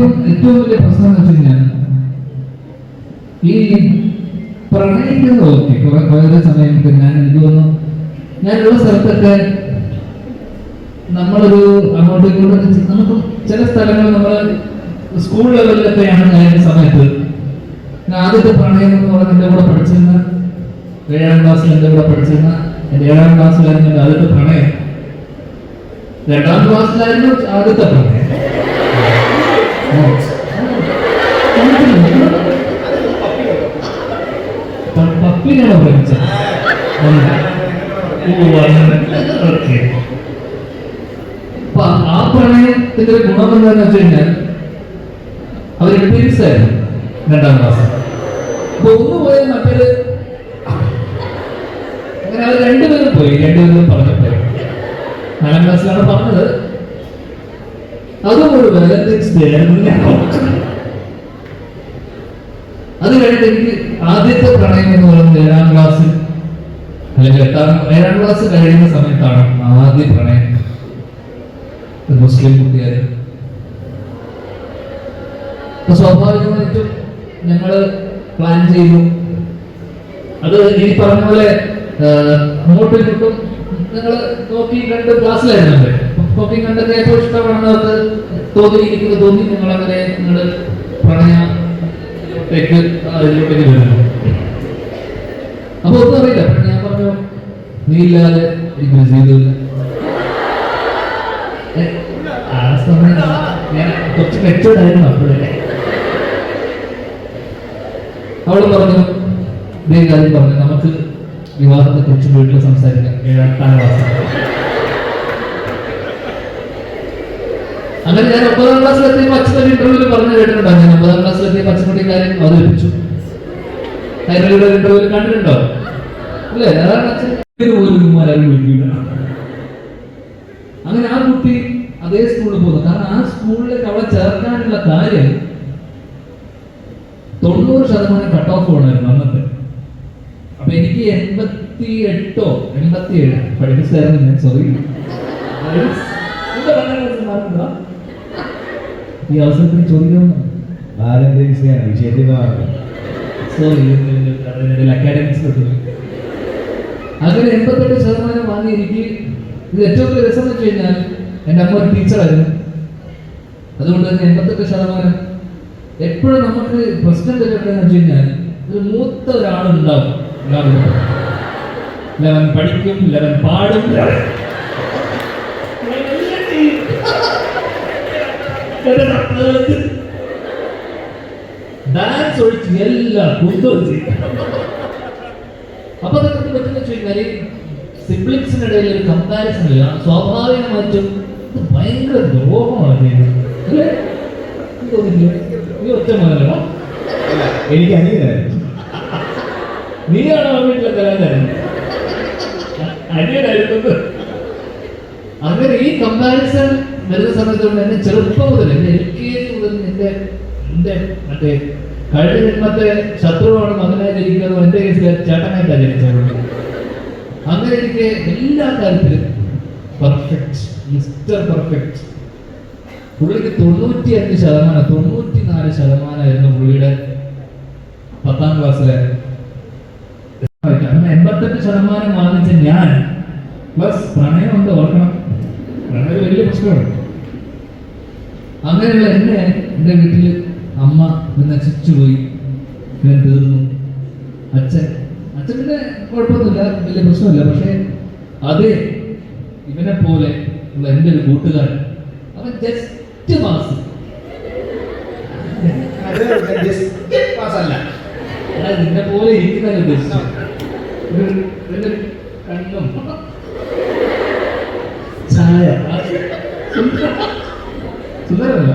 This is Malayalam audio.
ഏറ്റവും ഏറ്റവും വലിയ പ്രശ്നം എന്ന് വെച്ച് കഴിഞ്ഞാൽ ഈ പ്രണയിക്കുന്നത് ഓക്കെ കുറേ സമയം ഞാൻ എനിക്ക് തോന്നുന്നു ഞാനുള്ള സ്ഥലത്തൊക്കെ നമ്മളൊരു അങ്ങോട്ടും ഇങ്ങോട്ടും നമുക്ക് ചില സ്ഥലങ്ങൾ നമ്മൾ സ്കൂൾ ലെവലിലൊക്കെയാണ് ഞാൻ സമയത്ത് ആദ്യത്തെ പ്രണയം എന്ന് പറഞ്ഞാൽ എന്റെ കൂടെ പഠിച്ചിരുന്ന ഏഴാം ക്ലാസ്സിൽ എന്റെ കൂടെ പഠിച്ചിരുന്ന എന്റെ ഏഴാം ക്ലാസ്സിലായിരുന്നു എന്റെ ആദ്യത്തെ പ്രണയം. രണ്ടാം ക്ലാസ്സിലായിരുന്നു ആദ്യത്തെ പ്രണയം. പപ്പിനാണോ പ്രേമിച്ചത്. ഓക്കേ. ആ പ്രണയത്തിന്റെ ഒരു ഗുണം എന്താണെന്ന് വെച്ച് കഴിഞ്ഞാൽ അവർ ആയിരുന്നു രണ്ടാം ക്ലാസ് അപ്പൊ ഒന്ന് പോയാൽ മറ്റൊരു അങ്ങനെ അവർ രണ്ടുപേരും പോയി. രണ്ടുപേരും പറഞ്ഞപ്പോയി നാലാം ക്ലാസ്സിലാണ് പറഞ്ഞത്. അതും ഒരു വാലന്റൈൻസ് ഡേ ആയിരുന്നു അത് കഴിഞ്ഞിട്ട് എനിക്ക് ആദ്യത്തെ പ്രണയം എന്ന് പറയുന്നത് ഏഴാം ക്ലാസ് അല്ലെങ്കിൽ എട്ടാം ഏഴാം ക്ലാസ് കഴിയുന്ന സമയത്താണ് ആദ്യ പ്രണയം. മുസ്ലിം കുട്ടിയായിരുന്നു അപ്പൊ സ്വാഭാവികമായിട്ടും ഞങ്ങൾ പ്ലാൻ ചെയ്തു. അത് ഈ പറഞ്ഞ പോലെ അങ്ങോട്ടും ഇങ്ങോട്ടും ഞങ്ങൾ നോക്കി രണ്ട് ക്ലാസ്സിലായിരുന്നു നോക്കി കണ്ടത് ഏറ്റവും ഇഷ്ടമാണെന്നവർക്ക് തോന്നിയിരിക്കുന്നത് തോന്നി നിങ്ങൾ അങ്ങനെ നിങ്ങൾ പറഞ്ഞ അപ്പൊ ഒന്നും അറിയില്ല. ഞാൻ പറഞ്ഞു നീ ഇല്ലാതെ എനിക്ക് ജീവിതമില്ല ആ സമയം ഞാൻ കുറച്ച് മെച്ചോടായിരുന്നു അപ്പോഴേ. അവൾ പറഞ്ഞു ഇതേ കാര്യം പറഞ്ഞു. നമുക്ക് വിവാഹത്തെ കുറിച്ച് വീട്ടിൽ സംസാരിക്കാം. ഏഴാം ക്ലാസ് അങ്ങനെ ഞാൻ ഒമ്പതാം ക്ലാസ്സിലെത്തിയപ്പോൾ അച്ഛൻ ഇന്റർവ്യൂവിൽ പറഞ്ഞു കേട്ടിട്ടുണ്ടോ ഞാൻ ഒമ്പതാം ക്ലാസ്സിലെത്തിയപ്പോൾ അച്ഛനുട്ടി കാര്യം അവതരിപ്പിച്ചു. അതിനുള്ള ഇന്റർവ്യൂവിൽ കണ്ടിട്ടുണ്ടോ? അല്ലേ അതാണ് അച്ഛൻ. അങ്ങനെ ആ കുട്ടി അതേ സ്കൂളിൽ പോകുന്നു. കാരണം ആ സ്കൂളിലേക്ക് അവളെ ചേർക്കാനുള്ള കാര്യം തൊണ്ണൂറ് ശതമാനം കട്ട് ഓഫ് വേണമായിരുന്നു അന്നത്തെ. അപ്പൊ എനിക്ക് എൺപത്തി എട്ടോ എൺപത്തി ഏഴ് പഠിപ്പിച്ചായിരുന്നു ഞാൻ സോറി ഈ അവസരത്തിൽ ചോദിക്കണം. വാലന്റൈൻസ് ഡേ ആണ് വിഷയത്തിൽ സോറി അക്കാഡമിക്സ് അങ്ങനെ എൺപത്തെട്ട് ശതമാനം വാങ്ങി എനിക്ക് ഇത് ഏറ്റവും വലിയ രസം വെച്ച് കഴിഞ്ഞാൽ എന്റെ അമ്മ ഒരു ടീച്ചറായിരുന്നു അതുകൊണ്ട് തന്നെ എൺപത്തെട്ട് ശതമാനം എപ്പോഴും നമുക്ക് പ്രശ്നം വരുന്നതെന്ന് വെച്ച് കഴിഞ്ഞാൽ ഒരു മൂത്ത ഒരാളുണ്ടാവും. എല്ലാവരും ലെവൻ പഠിക്കും ലെവൻ പാടും. ഡാൻസ് ഒഴിച്ച് എല്ലാ കുന്തൊഴിച്ച് അപ്പൊ അതൊക്കെ പറ്റുന്ന കഴിഞ്ഞാൽ സിബ്ലിങ്സിനിടയിൽ ഒരു കമ്പാരിസൺ ഇല്ല സ്വാഭാവികമായിട്ടും ഭയങ്കര ദ്രോഹമാണ്? നീ ഒറ്റ മകനോ എനിക്ക് അനിയനായിരുന്നു. നീയാണോ വീട്ടിലെ കലാകാരൻ അനിയനായിരുന്നു അങ്ങനെ ഈ കമ്പാരിസൺ വരുന്ന സമയത്തുകൊണ്ട് എന്നെ ചെറുപ്പം മുതൽ എന്റെ എൽ കെ ജി മുതൽ എന്റെ എന്റെ മറ്റേ കഴിഞ്ഞ ജന്മത്തെ ശത്രുവാണ് മകനായി ജനിക്കുന്നത് എന്റെ കേസിൽ ചേട്ടനായിട്ടാണ് ജനിച്ചത്. അങ്ങനെ എനിക്ക് എല്ലാ കാര്യത്തിലും പെർഫെക്റ്റ് മിസ്റ്റർ പെർഫെക്റ്റ് പുള്ളിക്ക് തൊണ്ണൂറ്റി അഞ്ച് ശതമാനം തൊണ്ണൂറ്റി നാല് ശതമാനമായിരുന്നു പുള്ളിയുടെ പത്താം ക്ലാസ്സിലെ. അങ്ങനെ എൺപത്തെട്ട് ശതമാനം വാങ്ങിച്ച ഞാൻ. പ്ലസ് പ്രണയം ഉണ്ട് ഓർക്കണം. പ്രണയം വലിയ പ്രശ്നമാണ്. അങ്ങനെയുള്ള എന്നെ എന്റെ വീട്ടിൽ അമ്മ നശിച്ചു പോയി. ഞാൻ തീർന്നു. അച്ഛൻ അച്ഛൻ പിന്നെ കുഴപ്പമൊന്നുമില്ല വലിയ പ്രശ്നമില്ല. പക്ഷേ അതേ ഇവനെ പോലെ ഉള്ള എന്റെ ഒരു കൂട്ടുകാരൻ അവൻ ജസ്റ്റ് പാസ് നിന്നെ പോലെ ഇരിക്കുന്ന ഉദ്ദേശിച്ചു കണ്ണും. ചായ. സുന്ദരമല്ല.